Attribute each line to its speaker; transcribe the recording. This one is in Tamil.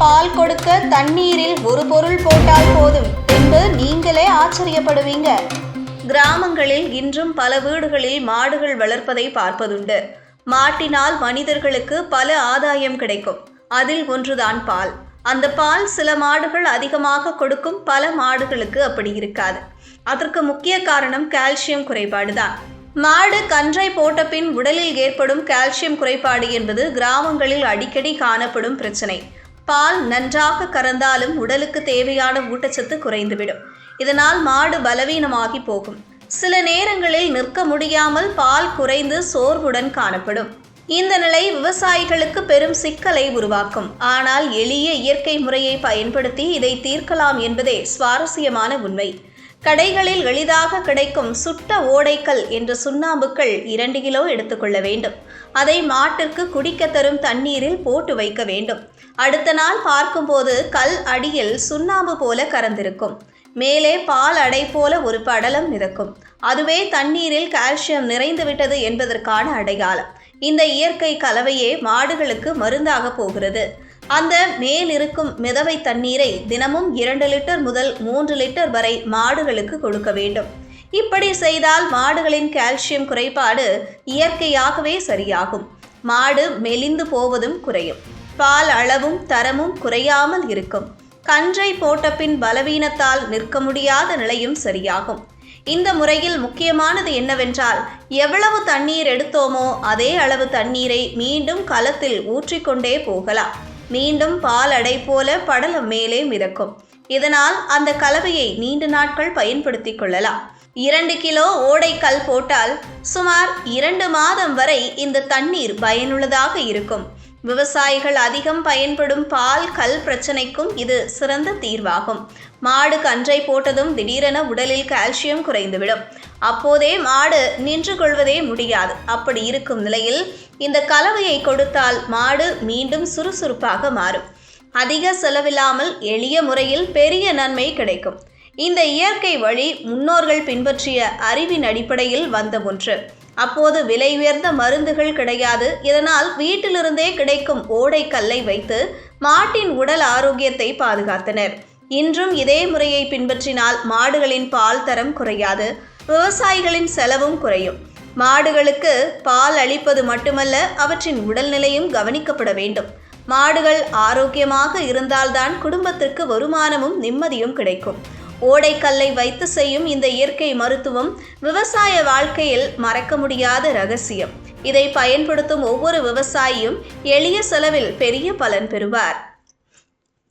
Speaker 1: பால் கொடுக்க தண்ணீரில் ஒரு பொருள் போட்டால் போதும். என்று நீங்களே ஆச்சரியப்படுவீங்க. கிராமங்களில் இன்றும் பல வீடுகளில் மாடுகள் வளர்ப்பதை பார்ப்பதுண்டு. மாட்டினால் மனிதர்களுக்கு பல ஆதாயம் கிடைக்கும். அதில் ஒன்றுதான் பால். அந்த பால் சில மாடுகள் அதிகமாக கொடுக்கும் பல மாடுகளுக்கு அப்படி இருக்காது. அதற்கு முக்கிய காரணம் கால்சியம் குறைபாடுதான். மாடு கன்றை போட்ட பின் உடலில் ஏற்படும் கால்சியம் குறைபாடு என்பது கிராமங்களில் அடிக்கடி காணப்படும் பிரச்சனை. பால் நன்றாக கறந்தாலும் உடலுக்கு தேவையான ஊட்டச்சத்து குறைந்துவிடும். இதனால் மாடு பலவீனமாகி போகும். சில நேரங்களில் நிற்க முடியாமல் பால் குறைந்து சோர்வுடன் காணப்படும். இந்த நிலை விவசாயிகளுக்கு பெரும் சிக்கலை உருவாக்கும். ஆனால் எளிய இயற்கை முறையை பயன்படுத்தி இதை தீர்க்கலாம் என்பதே சுவாரஸ்யமான உண்மை. கடைகளில் எளிதாக கிடைக்கும் சுட்ட ஓடைக்கல் என்ற சுண்ணாம்புக்கள் இரண்டு கிலோ எடுத்துக்கொள்ள வேண்டும். அதை மாட்டிற்கு குடிக்க தரும் தண்ணீரில் போட்டு வைக்க வேண்டும். அடுத்த நாள் பார்க்கும்போது கல் அடியில் சுண்ணாம்பு போல கறந்திருக்கும். மேலே பால் அடை போல ஒரு படலம் மிதக்கும். அதுவே தண்ணீரில் கால்சியம் நிறைந்துவிட்டது என்பதற்கான அடையாளம். இந்த இயற்கை கலவையே மாடுகளுக்கு மருந்தாக போகிறது. அந்த மேல் இருக்கும் மிதவை தண்ணீரை தினமும் இரண்டு லிட்டர் முதல் மூன்று லிட்டர் வரை மாடுகளுக்கு கொடுக்க வேண்டும். இப்படி செய்தால் மாடுகளின் கால்சியம் குறைபாடு இயற்கையாகவே சரியாகும். மாடு மெலிந்து போவதும் குறையும். பால் அளவும் தரமும் குறையாமல் இருக்கும். கன்றை போட்ட பின் பலவீனத்தால் நிற்க முடியாத நிலையும் சரியாகும். இந்த முறையில் முக்கியமானது என்னவென்றால் எவ்வளவு தண்ணீர் எடுத்தோமோ அதே அளவு தண்ணீரை மீண்டும் களத்தில் ஊற்றிக்கொண்டே போகலாம். மீண்டும் பால் அடை போல படலம் மேலே மிதக்கும். இதனால் அந்த கலவையை நீண்ட நாட்கள் பயன்படுத்திக் கொள்ளலாம். இரண்டு கிலோ ஓடைக்கல் போட்டால் சுமார் இரண்டு மாதம் வரை இந்த தண்ணீர் பயனுள்ளதாக இருக்கும். விவசாயிகள் அதிகம் பயன்படும் பால் கல் பிரச்சனைக்கும் இது சிறந்த தீர்வாகும். மாடு கன்றை போட்டதும் திடீரென உடலில் கால்சியம் குறைந்துவிடும். அப்போதே மாடு நின்று கொள்வதே முடியாது. அப்படி இருக்கும் நிலையில் இந்த கலவையை கொடுத்தால் மாடு மீண்டும் சுறுசுறுப்பாக மாறும். அதிக செலவில்லாமல் எளிய முறையில் பெரிய நன்மை கிடைக்கும். இந்த இயற்கை வழி முன்னோர்கள் பின்பற்றிய அறிவின் அடிப்படையில் வந்த ஒன்று. அப்போது விலை உயர்ந்த மருந்துகள் கிடையாது. இதனால் வீட்டிலிருந்தே கிடைக்கும் ஓடைக்கல்லை வைத்து மாட்டின் உடல் ஆரோக்கியத்தை பாதுகாத்தனர். இன்றும் இதே முறையை பின்பற்றினால் மாடுகளின் பால் தரம் குறையாது. விவசாயிகளின் செலவும் குறையும். மாடுகளுக்கு பால் அளிப்பது மட்டுமல்ல அவற்றின் உடல்நிலையும் கவனிக்கப்பட வேண்டும். மாடுகள் ஆரோக்கியமாக இருந்தால்தான் குடும்பத்திற்கு வருமானமும் நிம்மதியும் கிடைக்கும். ஓடைக்கல்லை வைத்து செய்யும் இந்த இயற்கை மருத்துவம் விவசாய வாழ்க்கையில் மறக்க முடியாத ரகசியம். இதை பயன்படுத்தும் ஒவ்வொரு விவசாயியும் எளிய செலவில் பெரிய பலன் பெறுவார்.